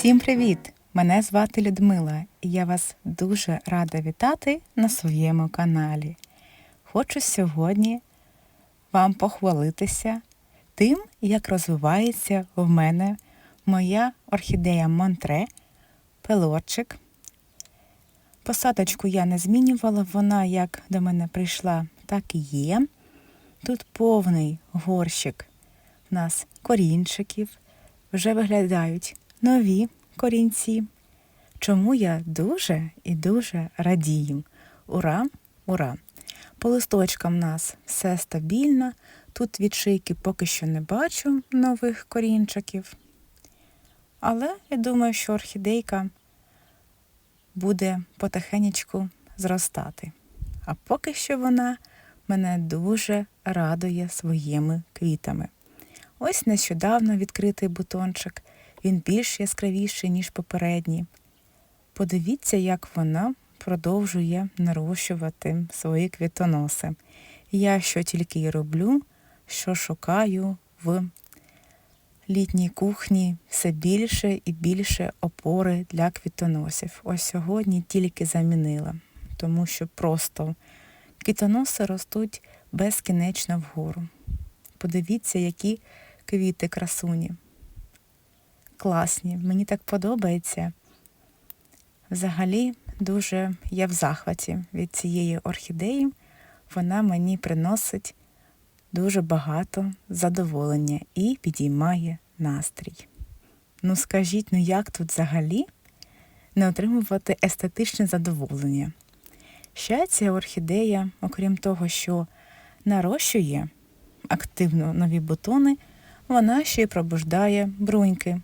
Всім привіт! Мене звати Людмила, і я вас дуже рада вітати на своєму каналі. Хочу сьогодні вам похвалитися тим, як розвивається в мене моя орхідея Монтре, пилорчик. Посадочку я не змінювала, вона як до мене прийшла, так і є. Тут повний горщик у нас корінчиків, вже виглядають нові корінці. Чому я дуже і дуже радію. Ура, ура! По листочкам в нас все стабільно. Тут від шийки поки що не бачу нових корінчиків. Але я думаю, що орхідейка буде потихенечку зростати. А поки що вона мене дуже радує своїми квітами. Ось нещодавно відкритий бутончик. Він більш яскравіший, ніж попередній. Подивіться, як вона продовжує нарощувати свої квітоноси. Я що тільки й роблю, що шукаю в літній кухні все більше і більше опори для квітоносів. Ось сьогодні тільки замінила, тому що просто квітоноси ростуть безкінечно вгору. Подивіться, які квіти красуні. Класні, мені так подобається. Взагалі, дуже я в захваті від цієї орхідеї. Вона мені приносить дуже багато задоволення і підіймає настрій. Ну скажіть, ну як тут взагалі не отримувати естетичне задоволення? Ще ця орхідея, окрім того, що нарощує активно нові бутони, вона ще й пробуждає бруньки.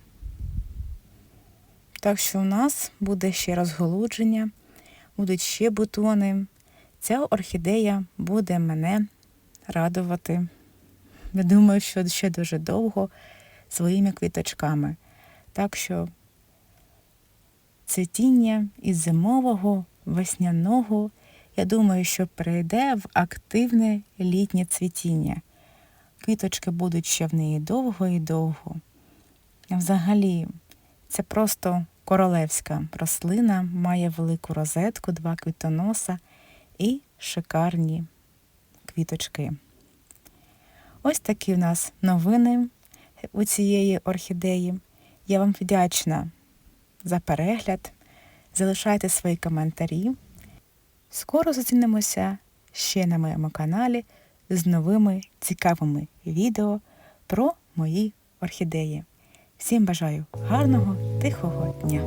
Так що у нас буде ще розголудження, будуть ще бутони. Ця орхідея буде мене радувати. Я думаю, що ще дуже довго своїми квіточками. Так що цвітіння із зимового, весняного, я думаю, що перейде в активне літнє цвітіння. Квіточки будуть ще в неї довго і довго. Взагалі, це просто королевська рослина, має велику розетку, два квітоноса і шикарні квіточки. Ось такі в нас новини у цієї орхідеї. Я вам вдячна за перегляд. Залишайте свої коментарі. Скоро зустрінемося ще на моєму каналі з новими цікавими відео про мої орхідеї. Всім бажаю гарного, тихого дня!